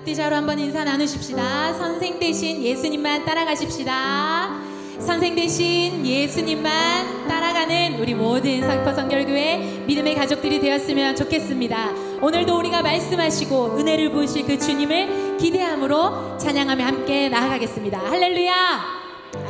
앞뒤자로 한번 인사 나누십시다. 선생 대신 예수님만 따라가십시다. 선생 대신 예수님만 따라가는 우리 모든 상포 성결교회 믿음의 가족들이 되었으면 좋겠습니다. 오늘도 우리가 말씀하시고 은혜를 부으실 그 주님을 기대함으로 찬양하며 함께 나아가겠습니다. 할렐루야!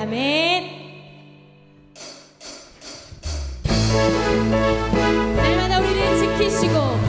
아멘. 날마다 우리를 지키시고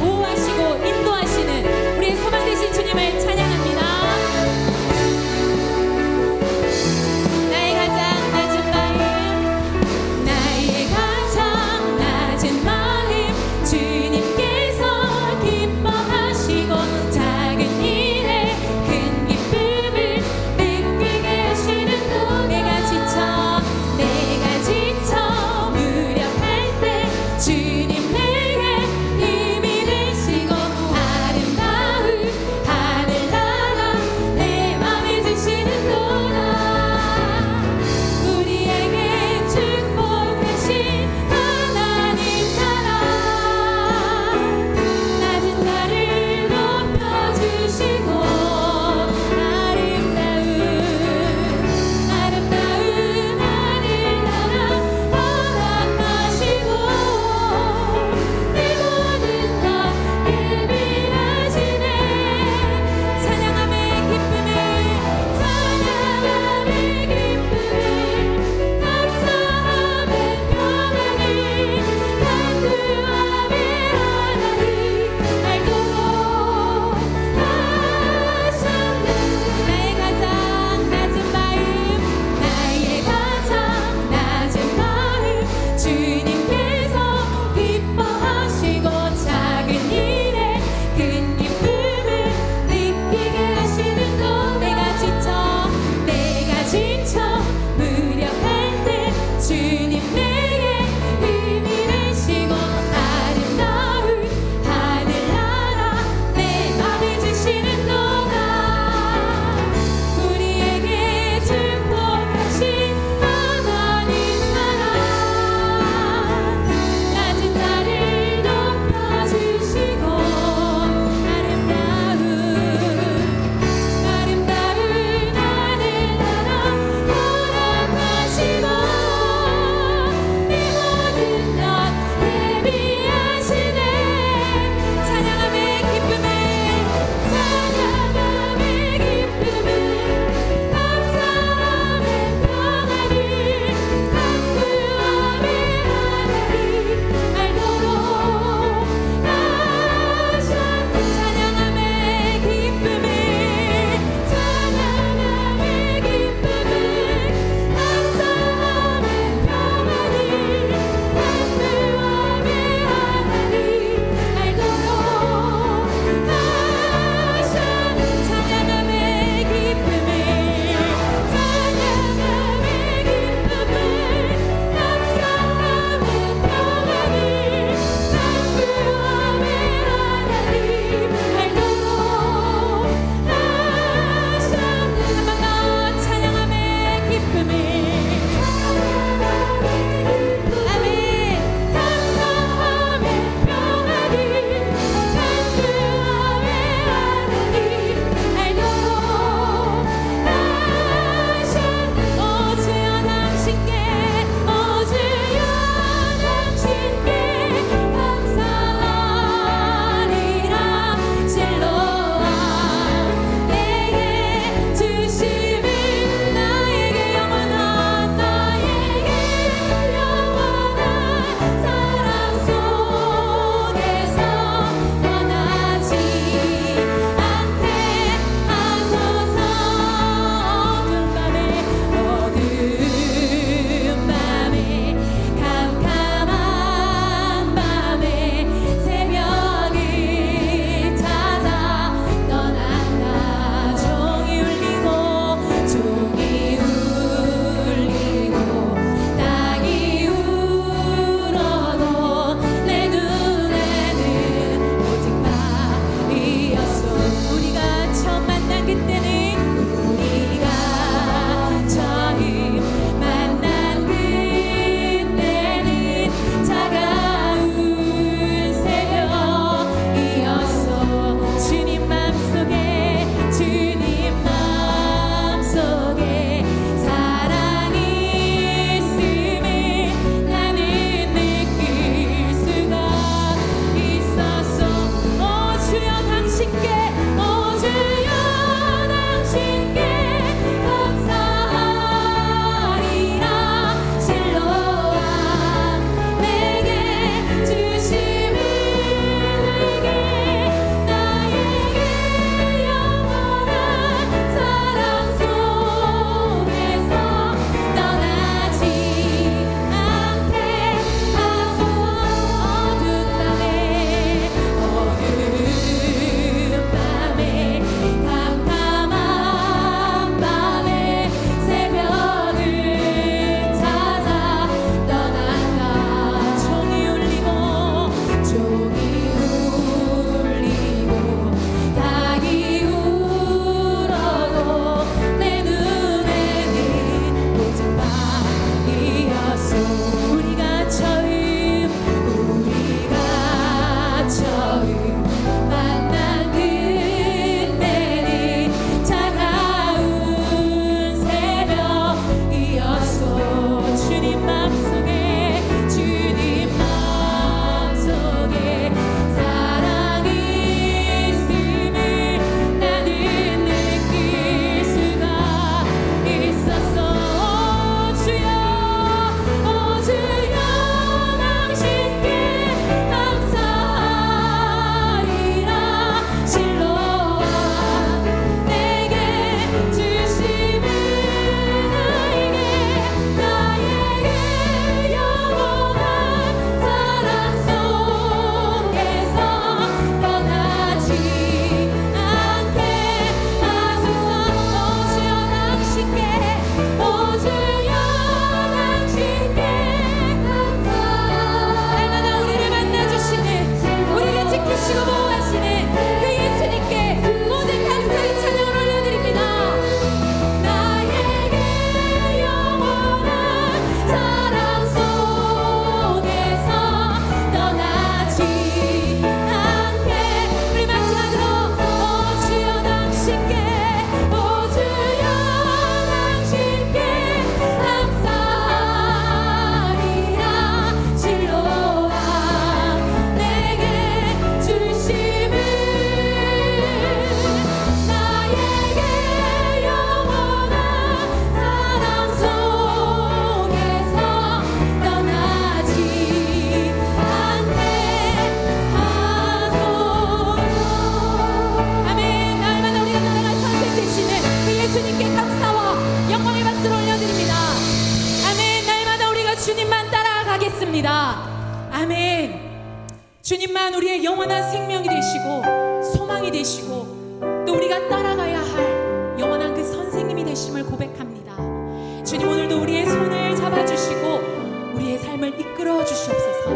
우리의 손을 잡아주시고 우리의 삶을 이끌어 주시옵소서.